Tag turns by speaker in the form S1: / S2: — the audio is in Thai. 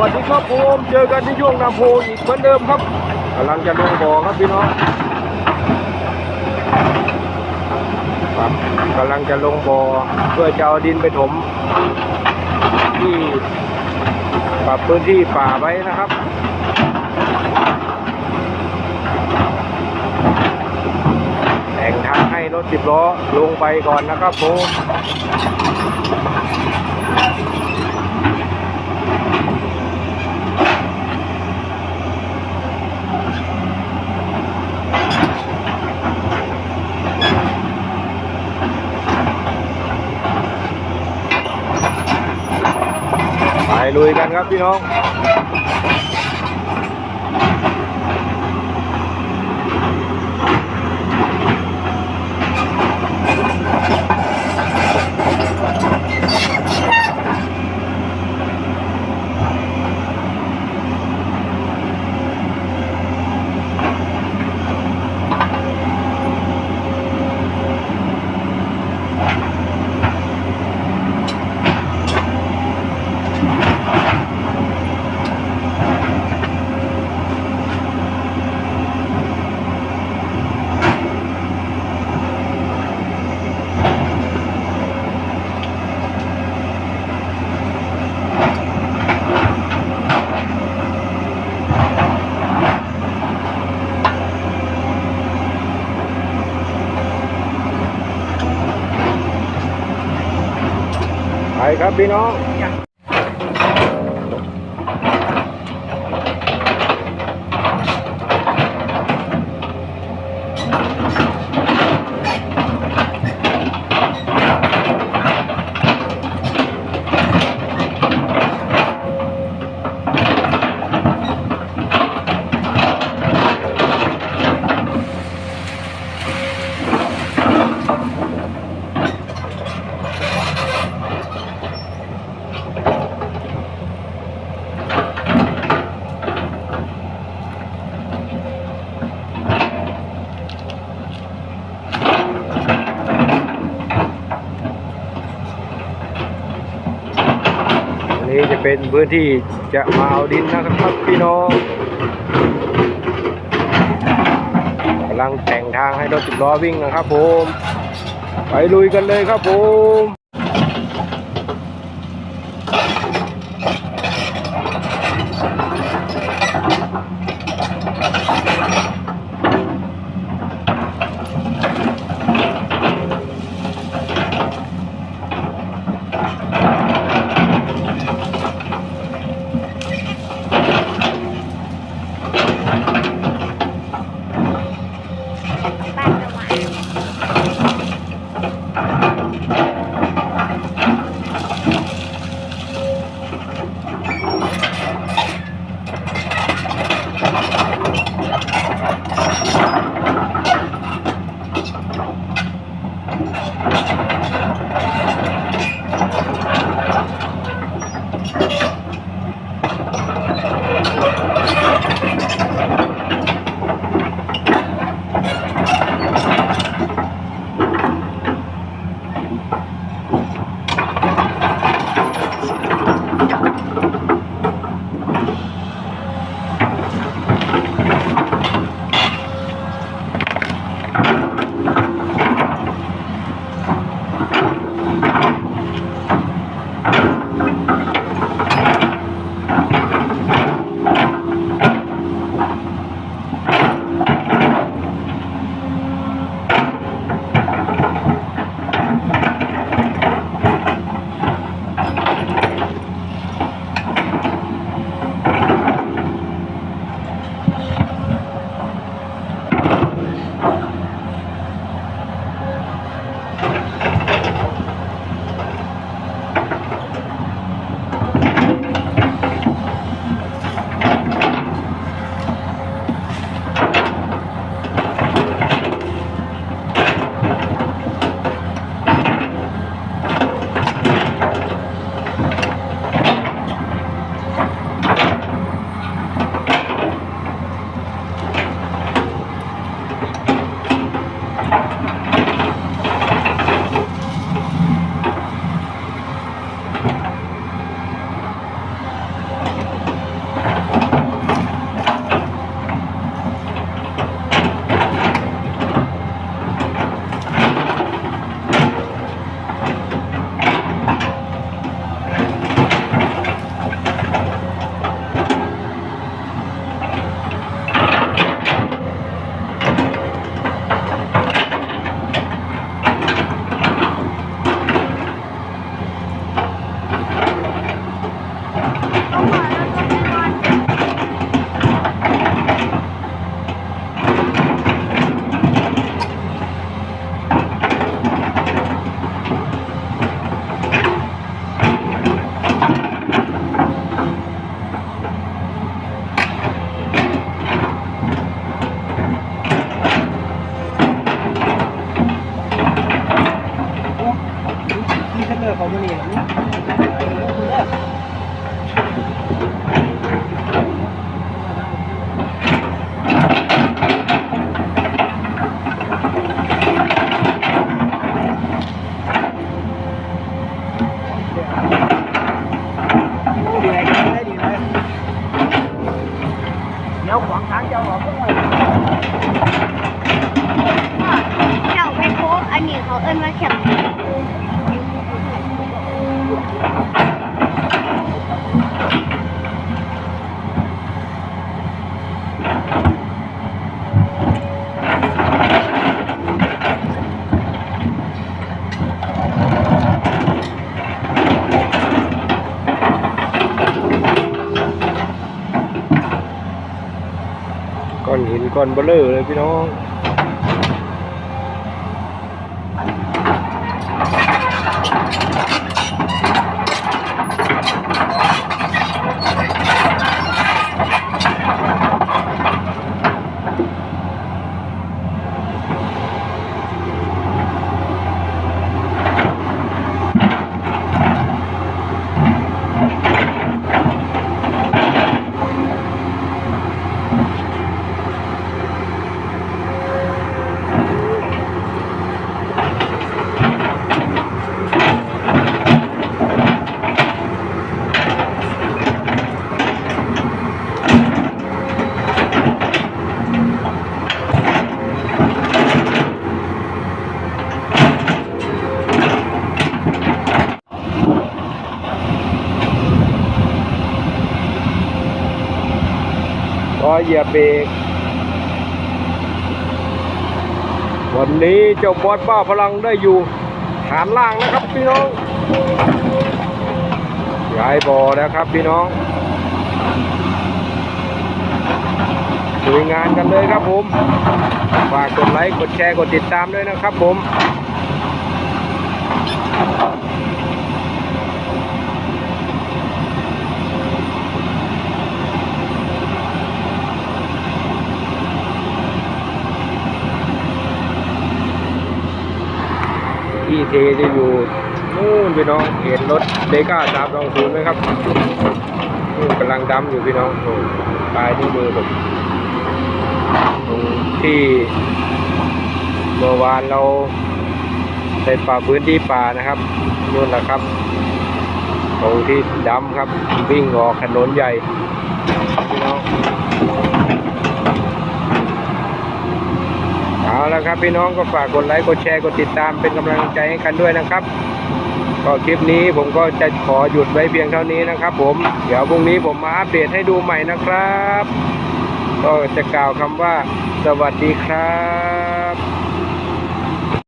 S1: วัสดีครับผมเจอกันที่ช่วงนาโพอีกเหมือนเดิมครับกำลังจะลงบ่อครับพี่น้องครับกำลังจะลงบ่อเพื่อจะเอาดินไปถม ที่ปรับพื้นที่ป่าไว้นะครับแต่งทางให้รถสิบล้อลงไปก่อนนะครับผม ลุยกันครับพี่น้อง ไปครับพี่น้อง พื้นที่จะมาเอาดินนะครับพี่น้องกำลังแต่งทางให้รถสิบล้อวิ่งนะครับผม ไปลุยกันเลยครับผม
S2: เจ้าของเพิ่งมา
S1: ก่อนหินก้อนเบลเลอร์เลยพี่น้อง เหยียบเบรกวันนี้เจ้าบอสบ้าพลังได้อยู่ฐานล่างนะครับพี่น้องย้ายบ่อแล้วครับพี่น้องลุยงานกันเลยครับผมฝากกดไลค์กดแชร์กดติดตามด้วยนะครับผม เทจะอยู่นู่นพี่น้องเห็นรถเดก้าสามสองศูนย์ไหมครับนู่นกำลังดำอยู่พี่น้องโอ้ปลายที่มือผมตรงที่เมื่อวานเราเป็นป่าพื้นที่ป่านะครับนู่นแหละครับตรงที่ดำครับวิ่งออกถนนใหญ่พี่น้อง เอา ละครับพี่น้องก็ฝากกดไลค์กดแชร์กดติดตามเป็นกำลังใจให้กันด้วยนะครับก็คลิปนี้ผมก็จะขอหยุดไว้เพียงเท่านี้นะครับ ผมเดี๋ยวพรุ่งนี้ผมมาอัปเดตให้ดูใหม่นะครับ ก็จะกล่าวคำว่า สวัสดีครับ